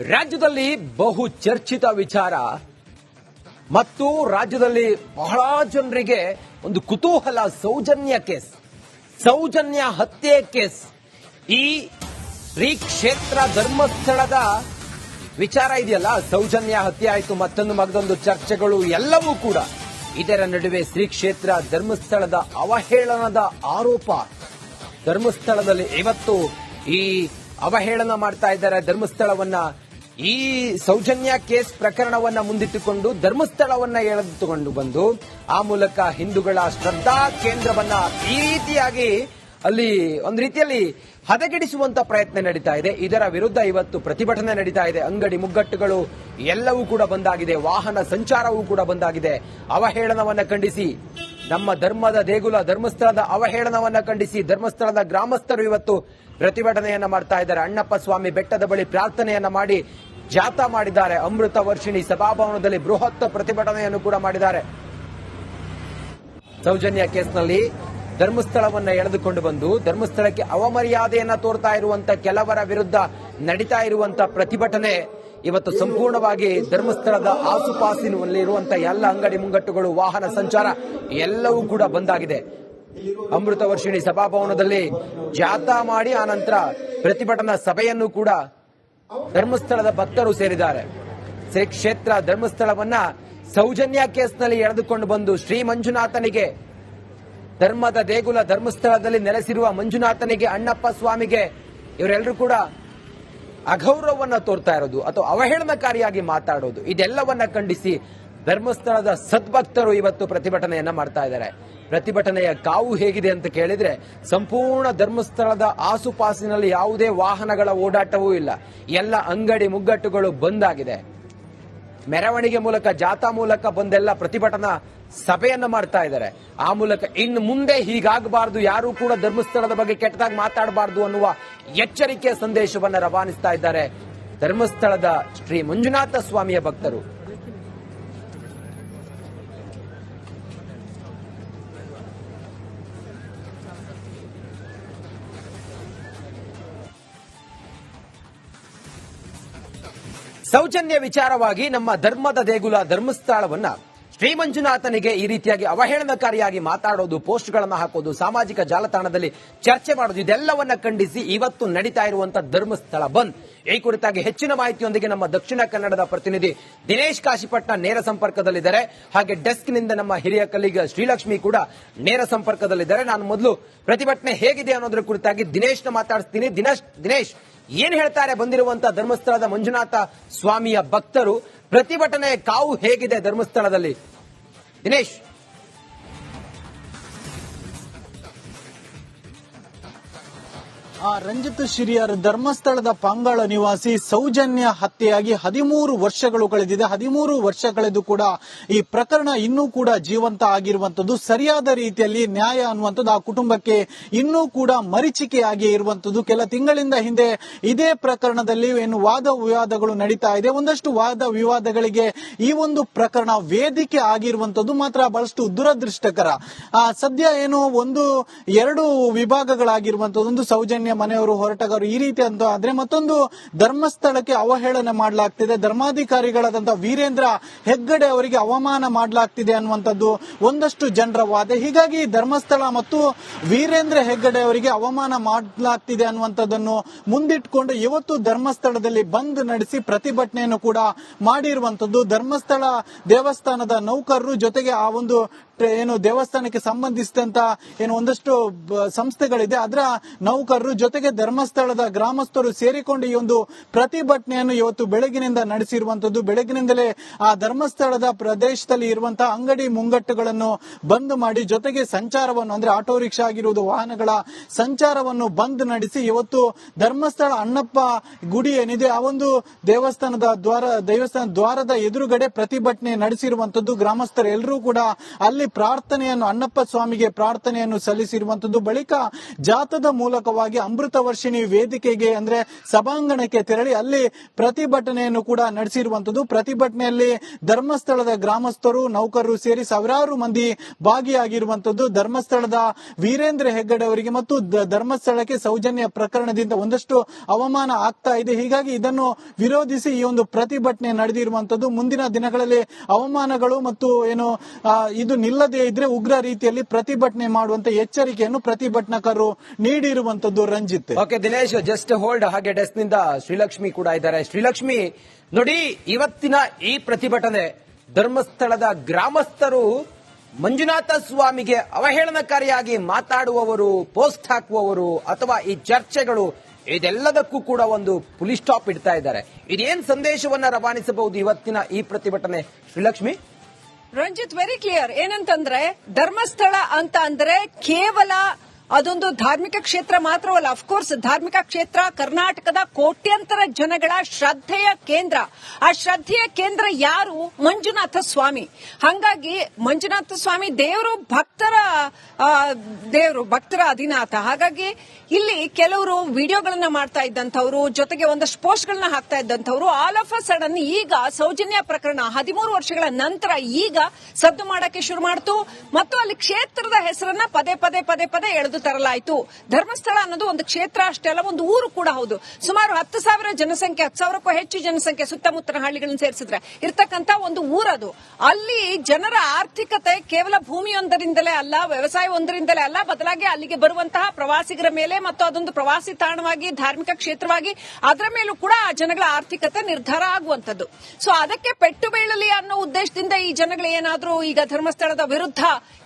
ರಾಜ್ಯದಲ್ಲಿ ಬಹು ಚರ್ಚಿತ ವಿಚಾರ ಮತ್ತು ರಾಜ್ಯದಲ್ಲಿ ಬಹಳ ಜನರಿಗೆ ಒಂದು ಕುತೂಹಲ, ಸೌಜನ್ಯ ಕೇಸ್, ಸೌಜನ್ಯ ಹತ್ಯೆ ಕೇಸ್. ಈ ಶ್ರೀ ಕ್ಷೇತ್ರ ಧರ್ಮಸ್ಥಳದ ವಿಚಾರ ಇದೆಯಲ್ಲ? ಸೌಜನ್ಯ ಹತ್ಯೆ ಆಯಿತು, ಮತ್ತೊಂದು ಮಗದೊಂದು ಚರ್ಚೆಗಳು ಎಲ್ಲವೂ ಕೂಡ ಇದರ ನಡುವೆ ಶ್ರೀ ಕ್ಷೇತ್ರ ಧರ್ಮಸ್ಥಳದ ಅವಹೇಳನದ ಆರೋಪ. ಧರ್ಮಸ್ಥಳದಲ್ಲಿ ಇವತ್ತು ಈ ಅವಹೇಳನ ಮಾಡ್ತಾ ಇದ್ದಾರೆ, ಧರ್ಮಸ್ಥಳವನ್ನ ಈ ಸೌಜನ್ಯ ಕೇಸ್ ಪ್ರಕರಣವನ್ನ ಮುಂದಿಟ್ಟುಕೊಂಡು ಧರ್ಮಸ್ಥಳವನ್ನ ಎಳೆದುಕೊಂಡು ಬಂದು ಆ ಮೂಲಕ ಹಿಂದೂಗಳ ಶ್ರದ್ಧಾ ಕೇಂದ್ರವನ್ನ ಈ ರೀತಿಯಾಗಿ ಅಲ್ಲಿ ಒಂದು ರೀತಿಯಲ್ಲಿ ಹದಗೆಡಿಸುವಂತ ಪ್ರಯತ್ನ ನಡೀತಾ ಇದೆ. ಇದರ ವಿರುದ್ಧ ಇವತ್ತು ಪ್ರತಿಭಟನೆ ನಡೀತಾ ಇದೆ. ಅಂಗಡಿ ಮುಗ್ಗಟ್ಟುಗಳು ಎಲ್ಲವೂ ಕೂಡ ಬಂದಾಗಿದೆ. ವಾಹನ ಸಂಚಾರವೂ ಕೂಡ ಬಂದಾಗಿದೆ. ಅವಹೇಳನವನ್ನ ಖಂಡಿಸಿ. ನಮ್ಮ ಧರ್ಮದ ದೇಗುಲ ಧರ್ಮಸ್ಥಳದ ಅವಹೇಳನವನ್ನ ಖಂಡಿಸಿ. ಧರ್ಮಸ್ಥಳದ ಗ್ರಾಮಸ್ಥರು ಇವತ್ತು ಪ್ರತಿಭಟನೆಯನ್ನ ಮಾಡ್ತಾ ಇದ್ದಾರೆ. ಅಣ್ಣಪ್ಪ ಸ್ವಾಮಿ ಬೆಟ್ಟದ ಬಳಿ ಪ್ರಾರ್ಥನೆಯನ್ನ ಮಾಡಿ ಜಾಥಾ ಮಾಡಿದ್ದಾರೆ. ಅಮೃತ ವರ್ಷಿಣಿ ಸಭಾಭವನದಲ್ಲಿ ಬೃಹತ್ ಪ್ರತಿಭಟನೆಯನ್ನು ಕೂಡ ಮಾಡಿದ್ದಾರೆ. ಸೌಜನ್ಯ ಕೇಸ್ನಲ್ಲಿ ಧರ್ಮಸ್ಥಳವನ್ನ ಎಳೆದುಕೊಂಡು ಬಂದು ಧರ್ಮಸ್ಥಳಕ್ಕೆ ಅವಮರ್ಯಾದೆಯನ್ನ ತೋರ್ತಾ ಇರುವಂತ ಕೆಲವರ ವಿರುದ್ಧ ನಡೀತಾ ಇರುವಂತ ಪ್ರತಿಭಟನೆ ಇವತ್ತು ಸಂಪೂರ್ಣವಾಗಿ ಧರ್ಮಸ್ಥಳದ ಆಸುಪಾಸಿನಲ್ಲಿರುವಂತ ಎಲ್ಲ ಅಂಗಡಿ ಮುಂಗಟ್ಟುಗಳು, ವಾಹನ ಸಂಚಾರ ಎಲ್ಲವೂ ಕೂಡ ಬಂದಾಗಿದೆ. ಅಮೃತ ವರ್ಷಿಣಿ ಸಭಾಭವನದಲ್ಲಿ ಜಾಥಾ ಮಾಡಿ ಆನಂತರ ಪ್ರತಿಭಟನಾ ಸಭೆಯನ್ನು ಕೂಡ ಧರ್ಮಸ್ಥಳದ ಭಕ್ತರು ಸೇರಿದ್ದಾರೆ. ಶ್ರೀ ಕ್ಷೇತ್ರ ಧರ್ಮಸ್ಥಳವನ್ನ ಸೌಜನ್ಯ ಕೇಸ್ನಲ್ಲಿ ಎಳೆದುಕೊಂಡು ಬಂದು ಶ್ರೀ ಮಂಜುನಾಥನಿಗೆ ಧರ್ಮದ ದೇಗುಲ ಧರ್ಮಸ್ಥಳದಲ್ಲಿ ನೆಲೆಸಿರುವ ಮಂಜುನಾಥನಿಗೆ ಅಣ್ಣಪ್ಪ ಸ್ವಾಮಿಗೆ ಇವರೆಲ್ಲರೂ ಕೂಡ ಅಗೌರವವನ್ನ ತೋರ್ತಾ ಇರೋದು, ಅಥವಾ ಅವಹೇಳನಕಾರಿಯಾಗಿ ಮಾತಾಡೋದು. ಇದೆಲ್ಲವನ್ನ ಖಂಡಿಸಿ ಧರ್ಮಸ್ಥಳದ ಸದ್ಭಕ್ತರು ಇವತ್ತು ಪ್ರತಿಭಟನೆಯನ್ನ ಮಾಡ್ತಾ ಇದ್ದಾರೆ. ಪ್ರತಿಭಟನೆಯ ಕಾವು ಹೇಗಿದೆ ಅಂತ ಕೇಳಿದ್ರೆ ಸಂಪೂರ್ಣ ಧರ್ಮಸ್ಥಳದ ಆಸುಪಾಸಿನಲ್ಲಿ ಯಾವುದೇ ವಾಹನಗಳ ಓಡಾಟವೂ ಇಲ್ಲ. ಎಲ್ಲ ಅಂಗಡಿ ಮುಗ್ಗಟ್ಟುಗಳು ಬಂದಾಗಿದೆ ಮೆರವಣಿಗೆ ಮೂಲಕ, ಜಾಥಾ ಮೂಲಕ ಬಂದೆಲ್ಲ ಪ್ರತಿಭಟನಾ ಸಭೆಯನ್ನ ಮಾಡ್ತಾ ಇದ್ದಾರೆ. ಆ ಮೂಲಕ ಇನ್ನು ಮುಂದೆ ಹೀಗಾಗಬಾರದು, ಯಾರು ಕೂಡ ಧರ್ಮಸ್ಥಳದ ಬಗ್ಗೆ ಕೆಟ್ಟದಾಗಿ ಮಾತಾಡಬಾರದು ಅನ್ನುವ ಎಚ್ಚರಿಕೆಯ ಸಂದೇಶವನ್ನ ರವಾನಿಸ್ತಾ ಇದ್ದಾರೆ ಧರ್ಮಸ್ಥಳದ ಶ್ರೀ ಮಂಜುನಾಥ ಸ್ವಾಮಿಯ ಭಕ್ತರು. ಸೌಜನ್ಯ ವಿಚಾರವಾಗಿ ನಮ್ಮ ಧರ್ಮದ ದೇಗುಲ ಧರ್ಮಸ್ಥಳವನ್ನ ಶ್ರೀ ಮಂಜುನಾಥನಿಗೆ ಈ ರೀತಿಯಾಗಿ ಅವಹೇಳನಕಾರಿಯಾಗಿ ಮಾತಾಡೋದು, ಪೋಸ್ಟ್ಗಳನ್ನು ಹಾಕೋದು, ಸಾಮಾಜಿಕ ಜಾಲತಾಣದಲ್ಲಿ ಚರ್ಚೆ ಮಾಡೋದು, ಇದೆಲ್ಲವನ್ನ ಖಂಡಿಸಿ ಇವತ್ತು ನಡೀತಾ ಇರುವಂತಹ ಧರ್ಮಸ್ಥಳ ಬಂದ್. ಈ ಕುರಿತಾಗಿ ಹೆಚ್ಚಿನ ಮಾಹಿತಿಯೊಂದಿಗೆ ನಮ್ಮ ದಕ್ಷಿಣ ಕನ್ನಡದ ಪ್ರತಿನಿಧಿ ದಿನೇಶ್ ಕಾಶಿಪಟ್ನ ನೇರ ಸಂಪರ್ಕದಲ್ಲಿದ್ದಾರೆ. ಹಾಗೆ ಡೆಸ್ಕ್ನಿಂದ ನಮ್ಮ ಹಿರಿಯ ಕಲಿಗ ಶ್ರೀಲಕ್ಷ್ಮಿ ಕೂಡ ನೇರ ಸಂಪರ್ಕದಲ್ಲಿದ್ದಾರೆ. ನಾನು ಮೊದಲು ಪ್ರತಿಭಟನೆ ಹೇಗಿದೆ ಅನ್ನೋದ್ರ ಕುರಿತಾಗಿ ದಿನೇಶ್ನ ಮಾತಾಡಿಸ್ತೀನಿ. ದಿನೇಶ್ ದಿನೇಶ್ ಏನ್ ಹೇಳ್ತಾರೆ ಬಂದಿರುವಂತ ಧರ್ಮಸ್ಥಳದ ಮಂಜುನಾಥ ಸ್ವಾಮಿಯ ಭಕ್ತರು? ಪ್ರತಿಭಟನೆ ಕಾವು ಹೇಗಿದೆ ಧರ್ಮಸ್ಥಳದಲ್ಲಿ? ದಿನೇಶ್ ಆ ರಂಜಿತ್ ಶಿರಿಯರ್ ಧರ್ಮಸ್ಥಳದ ಪಾಂಗಾಳ ನಿವಾಸಿ ಸೌಜನ್ಯ ಹತ್ಯೆಯಾಗಿ ಹದಿಮೂರು ವರ್ಷಗಳು ಕಳೆದಿದೆ. ಹದಿಮೂರು ವರ್ಷ ಕಳೆದು ಕೂಡ ಈ ಪ್ರಕರಣ ಇನ್ನೂ ಕೂಡ ಜೀವಂತ ಆಗಿರುವಂತದ್ದು, ಸರಿಯಾದ ರೀತಿಯಲ್ಲಿ ನ್ಯಾಯ ಅನ್ನುವಂಥದ್ದು, ಆ ಕುಟುಂಬಕ್ಕೆ ಇನ್ನೂ ಕೂಡ ಮರೀಚಿಕೆಯಾಗಿ ಇರುವಂತದ್ದು. ಕೆಲ ತಿಂಗಳಿಂದ ಹಿಂದೆ ಇದೇ ಪ್ರಕರಣದಲ್ಲಿ ಏನು ವಾದ ವಿವಾದಗಳು ನಡೀತಾ ಇದೆ. ಒಂದಷ್ಟು ವಾದ ವಿವಾದಗಳಿಗೆ ಈ ಒಂದು ಪ್ರಕರಣ ವೇದಿಕೆ ಆಗಿರುವಂತದ್ದು ಮಾತ್ರ ಬಹಳಷ್ಟು ದುರದೃಷ್ಟಕರ. ಸದ್ಯ ಏನು ಒಂದು ಎರಡು ವಿಭಾಗಗಳಾಗಿರುವಂತದ್ದು, ಒಂದು ಸೌಜನ್ಯ ಮನೆಯವರು ಹೊರಟಗಾರರು ಈ ರೀತಿ ಅಂತ ಆದ್ರೆ ಮತ್ತೊಂದು ಧರ್ಮಸ್ಥಳಕ್ಕೆ ಅವಹೇಳನ ಮಾಡಲಾಗ್ತಿದೆ. ಧರ್ಮಾಧಿಕಾರಿಗಳಾದಂತಹ ವೀರೇಂದ್ರ ಹೆಗ್ಗಡೆ ಅವರಿಗೆ ಅವಮಾನ ಮಾಡಲಾಗ್ತಿದೆ ಅನ್ನುವಂಥದ್ದು ಒಂದಷ್ಟು ಜನರ ವಾದ. ಹೀಗಾಗಿ ಧರ್ಮಸ್ಥಳ ಮತ್ತು ವೀರೇಂದ್ರ ಹೆಗ್ಗಡೆ ಅವರಿಗೆ ಅವಮಾನ ಮಾಡಲಾಗ್ತಿದೆ ಅನ್ನುವಂಥದ್ದನ್ನು ಮುಂದಿಟ್ಕೊಂಡು ಇವತ್ತು ಧರ್ಮಸ್ಥಳದಲ್ಲಿ ಬಂದ್ ನಡೆಸಿ ಪ್ರತಿಭಟನೆಯನ್ನು ಕೂಡ ಮಾಡಿರುವಂತದ್ದು ಧರ್ಮಸ್ಥಳ ದೇವಸ್ಥಾನದ ನೌಕರರು ಜೊತೆಗೆ ಆ ಒಂದು ಏನು ದೇವಸ್ಥಾನಕ್ಕೆ ಸಂಬಂಧಿಸಿದಂತ ಏನು ಒಂದಷ್ಟು ಸಂಸ್ಥೆಗಳಿದೆ. ಅದರ ನೌಕರರು ಜೊತೆಗೆ ಧರ್ಮಸ್ಥಳದ ಗ್ರಾಮಸ್ಥರು ಸೇರಿಕೊಂಡು ಈ ಒಂದು ಪ್ರತಿಭಟನೆಯನ್ನು ಇವತ್ತು ಬೆಳಗಿನಿಂದ ನಡೆಸಿರುವಂತದ್ದು. ಬೆಳಗಿನಿಂದಲೇ ಆ ಧರ್ಮಸ್ಥಳದ ಪ್ರದೇಶದಲ್ಲಿ ಇರುವಂತಹ ಅಂಗಡಿ ಮುಂಗಟ್ಟುಗಳನ್ನು ಬಂದ್ ಮಾಡಿ ಜೊತೆಗೆ ಸಂಚಾರವನ್ನು, ಅಂದ್ರೆ ಆಟೋ ರಿಕ್ಷಾ ಆಗಿರುವುದು, ವಾಹನಗಳ ಸಂಚಾರವನ್ನು ಬಂದ್ ನಡೆಸಿ ಇವತ್ತು ಧರ್ಮಸ್ಥಳ ಅಣ್ಣಪ್ಪ ಗುಡಿ ಏನಿದೆ, ಆ ಒಂದು ದೇವಸ್ಥಾನದ ದ್ವಾರ, ದೇವಸ್ಥಾನ ದ್ವಾರದ ಎದುರುಗಡೆ ಪ್ರತಿಭಟನೆ ನಡೆಸಿರುವಂತದ್ದು. ಗ್ರಾಮಸ್ಥರು ಎಲ್ಲರೂ ಕೂಡ ಅಲ್ಲಿ ಪ್ರಾರ್ಥನೆಯನ್ನು, ಅಣ್ಣಪ್ಪ ಸ್ವಾಮಿಗೆ ಪ್ರಾರ್ಥನೆಯನ್ನು ಸಲ್ಲಿಸಿರುವಂತದ್ದು. ಬಳಿಕ ಜಾತದ ಮೂಲಕವಾಗಿ ಅಮೃತ ವರ್ಷಿಣಿ ವೇದಿಕೆಗೆ ಅಂದ್ರೆ ಸಭಾಂಗಣಕ್ಕೆ ತೆರಳಿ ಅಲ್ಲಿ ಪ್ರತಿಭಟನೆಯನ್ನು ಕೂಡ ನಡೆಸಿರುವಂತದ್ದು. ಪ್ರತಿಭಟನೆಯಲ್ಲಿ ಧರ್ಮಸ್ಥಳದ ಗ್ರಾಮಸ್ಥರು, ನೌಕರರು ಸೇರಿ ಸಾವಿರಾರು ಮಂದಿ ಭಾಗಿಯಾಗಿರುವಂತದ್ದು. ಧರ್ಮಸ್ಥಳದ ವೀರೇಂದ್ರ ಹೆಗ್ಗಡೆ ಅವರಿಗೆ ಮತ್ತು ಧರ್ಮಸ್ಥಳಕ್ಕೆ ಸೌಜನ್ಯ ಪ್ರಕರಣದಿಂದ ಒಂದಷ್ಟು ಅವಮಾನ ಆಗ್ತಾ ಇದೆ. ಹೀಗಾಗಿ ಇದನ್ನು ವಿರೋಧಿಸಿ ಈ ಒಂದು ಪ್ರತಿಭಟನೆ ನಡೆದಿರುವಂತದ್ದು. ಮುಂದಿನ ದಿನಗಳಲ್ಲಿ ಅವಮಾನಗಳು ಮತ್ತು ಏನು ಇದು ನಿಲ್ಲದೇ ಇದ್ರೆ ಉಗ್ರ ರೀತಿಯಲ್ಲಿ ಪ್ರತಿಭಟನೆ ಮಾಡುವಂತ ಎಚ್ಚರಿಕೆಯನ್ನು ಪ್ರತಿಭಟನಾಕಾರರು ನೀಡಿರುವಂತದ್ದು. Ranjith. Okay Dinesh just hold ಹಾಗೆ ಡೆಸ್ಕ್ನಿಂದ ಶ್ರೀಲಕ್ಷ್ಮಿ ಕೂಡ ಇದ್ದಾರೆ. ಶ್ರೀಲಕ್ಷ್ಮಿ ನೋಡಿ ಇವತ್ತಿನ ಈ ಪ್ರತಿಭಟನೆ ಧರ್ಮಸ್ಥಳದ ಗ್ರಾಮಸ್ಥರು ಮಂಜುನಾಥ ಸ್ವಾಮಿಗೆ ಅವಹೇಳನಕಾರಿಯಾಗಿ ಮಾತಾಡುವವರು ಪೋಸ್ಟ್ ಹಾಕುವವರು ಅಥವಾ ಈ ಚರ್ಚೆಗಳು ಇದೆಲ್ಲದಕ್ಕೂ ಕೂಡ ಒಂದು ಪುಲಿ ಸ್ಟಾಪ್ ಇಡ್ತಾ ಇದ್ದಾರೆ. ಇದೇನ್ ಸಂದೇಶವನ್ನ ರವಾನಿಸಬಹುದು ಇವತ್ತಿನ ಈ ಪ್ರತಿಭಟನೆ? ಶ್ರೀಲಕ್ಷ್ಮಿ? ರಂಜಿತ್ ವೆರಿ ಕ್ಲಿಯರ್ ಏನಂತಂದ್ರೆ ಧರ್ಮಸ್ಥಳ ಅಂತ ಅಂದ್ರೆ ಕೇವಲ ಅದೊಂದು ಧಾರ್ಮಿಕ ಕ್ಷೇತ್ರ ಮಾತ್ರವಲ್ಲ ಅಫ್ಕೋರ್ಸ್ ಧಾರ್ಮಿಕ ಕ್ಷೇತ್ರ ಕರ್ನಾಟಕದ ಕೋಟ್ಯಂತರ ಜನಗಳ ಶ್ರದ್ಧೆಯ ಕೇಂದ್ರ. ಆ ಶ್ರದ್ಧೆಯ ಕೇಂದ್ರ ಯಾರು? ಮಂಜುನಾಥ ಸ್ವಾಮಿ. ಹಂಗಾಗಿ ಮಂಜುನಾಥ ಸ್ವಾಮಿ ದೇವರು ಭಕ್ತರ ದೇವರು ಭಕ್ತರ ಅಧಿನಾಥ. ಹಾಗಾಗಿ ಇಲ್ಲಿ ಕೆಲವರು ವಿಡಿಯೋಗಳನ್ನ ಮಾಡ್ತಾ ಇದ್ದಂಥವ್ರು, ಜೊತೆಗೆ ಒಂದಷ್ಟು ಪೋಸ್ಟ್ಗಳನ್ನ ಹಾಕ್ತಾ ಇದ್ದಂಥವ್ರು ಆಲ್ ಆಫ್ ಅ ಸಡನ್ ಈಗ ಸೌಜನ್ಯ ಪ್ರಕರಣ ಹದಿಮೂರು ವರ್ಷಗಳ ನಂತರ ಈಗ ಸದ್ದು ಮಾಡಕ್ಕೆ ಶುರು ಮಾಡ್ತು. ಮತ್ತು ಅಲ್ಲಿ ಕ್ಷೇತ್ರದ ಹೆಸರನ್ನ ಪದೇ ಪದೇ ಪದೇ ಪದೇ ಎಳೆದು ತರಲಾಯಿತು. ಧರ್ಮಸ್ಥಳ ಅನ್ನೋದು ಒಂದು ಕ್ಷೇತ್ರ ಅಷ್ಟೇ ಅಲ್ಲ, ಒಂದು ಊರು ಕೂಡ ಹೌದು. ಸುಮಾರು ಹತ್ತು ಸಾವಿರ ಜನಸಂಖ್ಯೆ, ಹತ್ತು ಸಾವಿರಕ್ಕೂ ಹೆಚ್ಚು ಜನಸಂಖ್ಯೆ ಸುತ್ತಮುತ್ತಲ ಹಳ್ಳಿಗಳನ್ನು ಸೇರಿಸಿದ್ರೆ ಇರ್ತಕ್ಕಂತ ಒಂದು ಊರದು. ಅಲ್ಲಿ ಜನರ ಆರ್ಥಿಕತೆ ಕೇವಲ ಭೂಮಿಯೊಂದರಿಂದಲೇ ಅಲ್ಲ, ವ್ಯವಸಾಯ ಒಂದರಿಂದಲೇ ಅಲ್ಲ, ಬದಲಾಗಿ ಅಲ್ಲಿಗೆ ಬರುವಂತಹ ಪ್ರವಾಸಿಗರ ಮೇಲೆ ಮತ್ತು ಅದೊಂದು ಪ್ರವಾಸಿ ತಾಣವಾಗಿ, ಧಾರ್ಮಿಕ ಕ್ಷೇತ್ರವಾಗಿ ಅದರ ಮೇಲೂ ಕೂಡ ಆ ಜನಗಳ ಆರ್ಥಿಕತೆ ನಿರ್ಧಾರ ಆಗುವಂತದ್ದು ಸೊ ಅದಕ್ಕೆ ಪೆಟ್ಟು ಬೀಳಲಿ ಅನ್ನೋ ಉದ್ದೇಶದಿಂದ ಈ ಜನಗಳು ಏನಾದರೂ ಈಗ ಧರ್ಮಸ್ಥಳದ ವಿರುದ್ಧ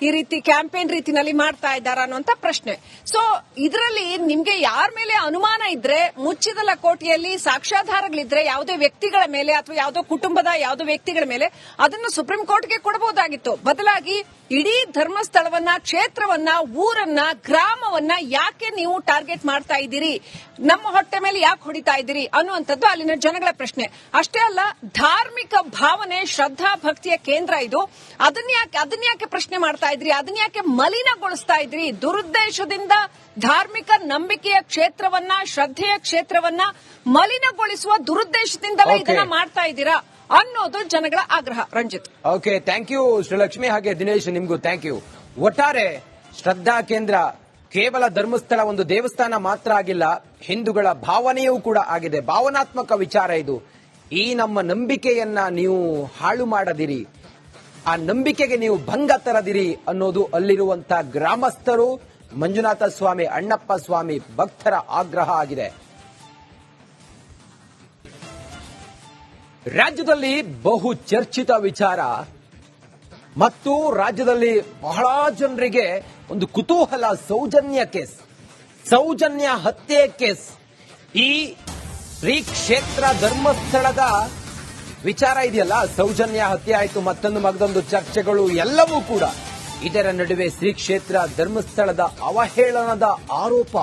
ಈ ರೀತಿ ಕ್ಯಾಂಪೇನ್ ರೀತಿನಲ್ಲಿ ಮಾಡ್ತಾ ಇದ್ದಾರಾ ಅನ್ನುವಂತ ಪ್ರಶ್ನೆ ಸೊ ಇದರಲ್ಲಿ ನಿಮ್ಗೆ ಯಾರ ಮೇಲೆ ಅನುಮಾನ ಇದ್ರೆ ಮುಚ್ಚಿದ ಲಕೋಟೆಯಲ್ಲಿ ಸಾಕ್ಷ್ಯಾಧಾರಗಳಿದ್ರೆ ಯಾವುದೇ ವ್ಯಕ್ತಿಗಳ ಮೇಲೆ ಅಥವಾ ಯಾವುದೋ ಕುಟುಂಬದ ಯಾವುದೋ ವ್ಯಕ್ತಿಗಳ ಮೇಲೆ ಅದನ್ನು ಸುಪ್ರೀಂ ಕೋರ್ಟ್ಗೆ ಕೊಡಬಹುದಾಗಿತ್ತು. ಬದಲಾಗಿ ಇಡೀ ಧರ್ಮಸ್ಥಳವನ್ನ, ಕ್ಷೇತ್ರವನ್ನ, ಊರನ್ನ, ಗ್ರಾಮವನ್ನ ಯಾಕೆ ನೀವು ಟಾರ್ಗೆಟ್ ಮಾಡ್ತಾ ಇದ್ದೀರಿ? ನಮ್ಮ ಹೊಟ್ಟೆ ಮೇಲೆ ಯಾಕೆ ಹೊಡಿತಾ ಇದ್ದೀರಿ ಅನ್ನುವಂಥದ್ದು ಅಲ್ಲಿನ ಜನಗಳ ಪ್ರಶ್ನೆ. ಅಷ್ಟೇ ಅಲ್ಲ, ಧಾರ್ಮಿಕ ಭಾವನೆ, ಶ್ರದ್ಧಾ ಭಕ್ತಿಯ ಕೇಂದ್ರ ಇದು. ಅದನ್ನ ಯಾಕೆ ಅದನ್ನ ಯಾಕೆ ಪ್ರಶ್ನೆ ಮಾಡ್ತಾ ಇದ್ರಿ? ಅದನ್ನ ಯಾಕೆ ಮಲಿನಗೊಳಿಸ್ತಾ ಇದ್ರಿ? ದುರುದ್ದೇಶದಿಂದ ಧಾರ್ಮಿಕ ನಂಬಿಕೆಯ ಕ್ಷೇತ್ರವನ್ನ ಶ್ರದ್ಧೆಯ ಕ್ಷೇತ್ರವನ್ನ ಮಲಿನಗೊಳಿಸುವ ದುರುದ್ದೇಶದಿಂದಲೇ. ಇದನ್ನ ಮಾಡ್ತಾ ಇದ್ದೀರಾ ಅನ್ನೋದು ಜನಗಳ ಆಗ್ರಹ. Ranjith. Okay thank you Srilakshmi ಹಾಗೆ ದಿನೇಶ್ ನಿಮ್ಗೂ ಥ್ಯಾಂಕ್ ಯು ಒಟ್ಟಾರೆ ಶ್ರದ್ಧಾ ಕೇಂದ್ರ ಕೇವಲ ಧರ್ಮಸ್ಥಳ ಒಂದು ದೇವಸ್ಥಾನ ಮಾತ್ರ ಆಗಿಲ್ಲ ಹಿಂದೂಗಳ ಭಾವನೆಯೂ ಕೂಡ ಆಗಿದೆ. ಭಾವನಾತ್ಮಕ ವಿಚಾರ ಇದು. ಈ ನಮ್ಮ ನಂಬಿಕೆಯನ್ನ ನೀವು ಹಾಳು ಮಾಡದಿರಿ. ಆ ನಂಬಿಕೆಗೆ ನೀವು ಭಂಗ ತರದಿರಿ ಅನ್ನೋದು ಅಲ್ಲಿರುವಂತಹ ಗ್ರಾಮಸ್ಥರು ಮಂಜುನಾಥ ಸ್ವಾಮಿ, ಅಣ್ಣಪ್ಪ ಸ್ವಾಮಿ ಭಕ್ತರ ಆಗ್ರಹ ಆಗಿದೆ. ರಾಜ್ಯದಲ್ಲಿ ಬಹು ಚರ್ಚಿತ ವಿಚಾರ. ಮತ್ತು ರಾಜ್ಯದಲ್ಲಿ ಬಹಳ ಜನರಿಗೆ ಒಂದು ಕುತೂಹಲ, ಸೌಜನ್ಯ ಕೇಸ್. ಸೌಜನ್ಯ ಹತ್ಯೆ ಕೇಸ್. ಈ ಶ್ರೀ ಕ್ಷೇತ್ರ ಧರ್ಮಸ್ಥಳದ ವಿಚಾರ ಇದೆಯಲ್ಲ? ಸೌಜನ್ಯ ಹತ್ಯೆ ಆಯಿತು, ಮತ್ತೊಂದು ಮಗದೊಂದು ಚರ್ಚೆಗಳು ಎಲ್ಲವೂ ಕೂಡ. ಇದರ ನಡುವೆ ಶ್ರೀ ಕ್ಷೇತ್ರ ಧರ್ಮಸ್ಥಳದ ಅವಹೇಳನದ ಆರೋಪ